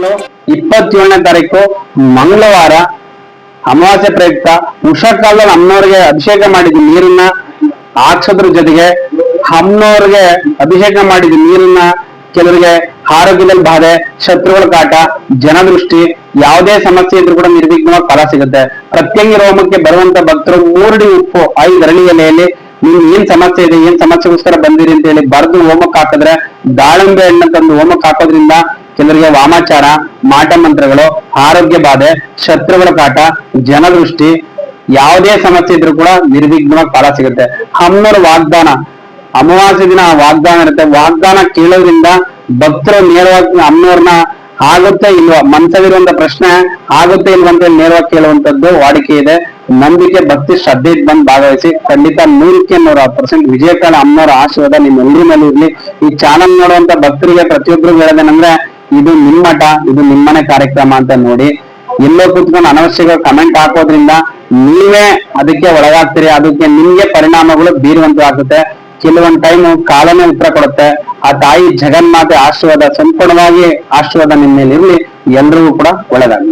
ತಿಂಗಳು ಇಪ್ಪತ್ತೇಳನೇ ತಾರೀಕು ಮಂಗಳವಾರ ಅಮಾವಾಸ್ಯೆ ಪ್ರಯುಕ್ತ ಉಷಕಾಲದಲ್ಲಿ ಅಮ್ಮನವ್ರಿಗೆ ಅಭಿಷೇಕ ಮಾಡಿದ ನೀರನ್ನ. ಹಾಕ್ಸೋದ್ರ ಜೊತೆಗೆ ಅಮ್ಮನವ್ರಿಗೆ ಅಭಿಷೇಕ ಮಾಡಿದ ನೀರನ್ನ. ಕೆಲವರಿಗೆ ಆರೋಗ್ಯದಲ್ಲಿ ಬಾಧೆ, ಶತ್ರುಗಳ ಕಾಟ, ಜನದೃಷ್ಟಿ, ಯಾವುದೇ ಸಮಸ್ಯೆ ಇದ್ರೂ ಕೂಡ ನಿರ್ವಿಘ್ನವಾಗಿ ಫಲ ಸಿಗುತ್ತೆ. ಪ್ರತ್ಯಂಗಿ ರೋಮಕ್ಕೆ ಬರುವಂತ ಭಕ್ತರು ಮೂರಡಿ ಉಪ್ಪು, ಐದು ಅರಳಿ ಎಲೆಯಲ್ಲಿ ನಿಮ್ಗೆ ಏನ್ ಸಮಸ್ಯೆ ಇದೆ, ಏನ್ ಸಮಸ್ಯೆಗೋಸ್ಕರ ಬಂದಿರಿ ಅಂತ ಹೇಳಿ ಬರೆದು ಹೋಮಕ್ಕೆ ಹಾಕಿದ್ರೆ ದಾಳಿಂಬೆ ಹಣ್ಣು ತಂದು ಹೋಮಕ್ಕೆ ಹಾಕೋದ್ರಿಂದ ಕೆಲವರಿಗೆ ವಾಮಾಚಾರ, ಮಾಟ ಮಂತ್ರಗಳು, ಆರೋಗ್ಯ ಬಾಧೆ, ಶತ್ರುಗಳ ಕಾಟ, ಜನದೃಷ್ಟಿ, ಯಾವುದೇ ಸಮಸ್ಯೆ ಇದ್ರೂ ಕೂಡ ನಿರ್ವಿಘ್ನವಾಗಿ ಫಲ ಸಿಗುತ್ತೆ. ಹಮ್ಮರ ವಾಗ್ದಾನ. ಅಮಾವಾಸ್ಯ ದಿನ ವಾಗ್ದಾನ ಇರುತ್ತೆ. ವಾಗ್ದಾನ ಕೇಳೋದ್ರಿಂದ ಭಕ್ತರು ನೇರವಾಗಿ ಅಮ್ಮನವ್ರನ್ನ ಆಗುತ್ತೆ ಇಲ್ವಾ? ಮನ್ಸಲ್ಲಿರುವಂತ ಪ್ರಶ್ನೆ ಆಗುತ್ತೆ ಇಲ್ವಂತ ನೇರವಾಗಿ ಕೇಳುವಂತದ್ದು ವಾಡಿಕೆ ಇದೆ. ನಂಬಿಕೆ, ಭಕ್ತಿ, ಶ್ರದ್ಧೆ ಬಂದು ಭಾಗವಹಿಸಿ ಖಂಡಿತ ನೂರಕ್ಕೆ ನೂರ ಪರ್ಸೆಂಟ್ ವಿಜಯಕಾಲ ಅಮ್ಮನವರ ಆಶೀರ್ವಾದ ನಿಮ್ಮೆಲ್ಲರ ಮೇಲೆ ಇರ್ಲಿ. ಈ ಚಾನಲ್ ನೋಡುವಂತ ಭಕ್ತರಿಗೆ ಪ್ರತಿಯೊಬ್ಬರು ಹೇಳೋದೇನಂದ್ರೆ ಇದು ನಿಮ್ಮ ಮಠ, ಇದು ನಿಮ್ಮನೆ ಕಾರ್ಯಕ್ರಮ ಅಂತ ನೋಡಿ ಎಲ್ಲೋ ಕೂತ್ಕೊಂಡು ಅನವಶ್ಯಕ ಕಮೆಂಟ್ ಹಾಕೋದ್ರಿಂದ ನೀವೇ ಅದಕ್ಕೆ ಒಳಗಾಗ್ತೀರಿ, ಅದಕ್ಕೆ ನಿಮ್ಗೆ ಪರಿಣಾಮಗಳು ಬೀರುವಂತಾಗುತ್ತೆ ಕೆಲವೊಂದ್ ಟೈಮ್ ಕಾಲನೇ ಉತ್ತರ ಕೊಡುತ್ತೆ. ಆ ತಾಯಿ ಜಗನ್ಮಾತೆ ಆಶೀರ್ವಾದ ಸಂಪೂರ್ಣವಾಗಿ ಆಶೀರ್ವಾದ ನಿಮ್ಮ ಮೇಲೆ ಇರಲಿ ಎಲ್ರಿಗೂ ಕೂಡ ಒಳ್ಳೆದಾಗ್ಲಿ.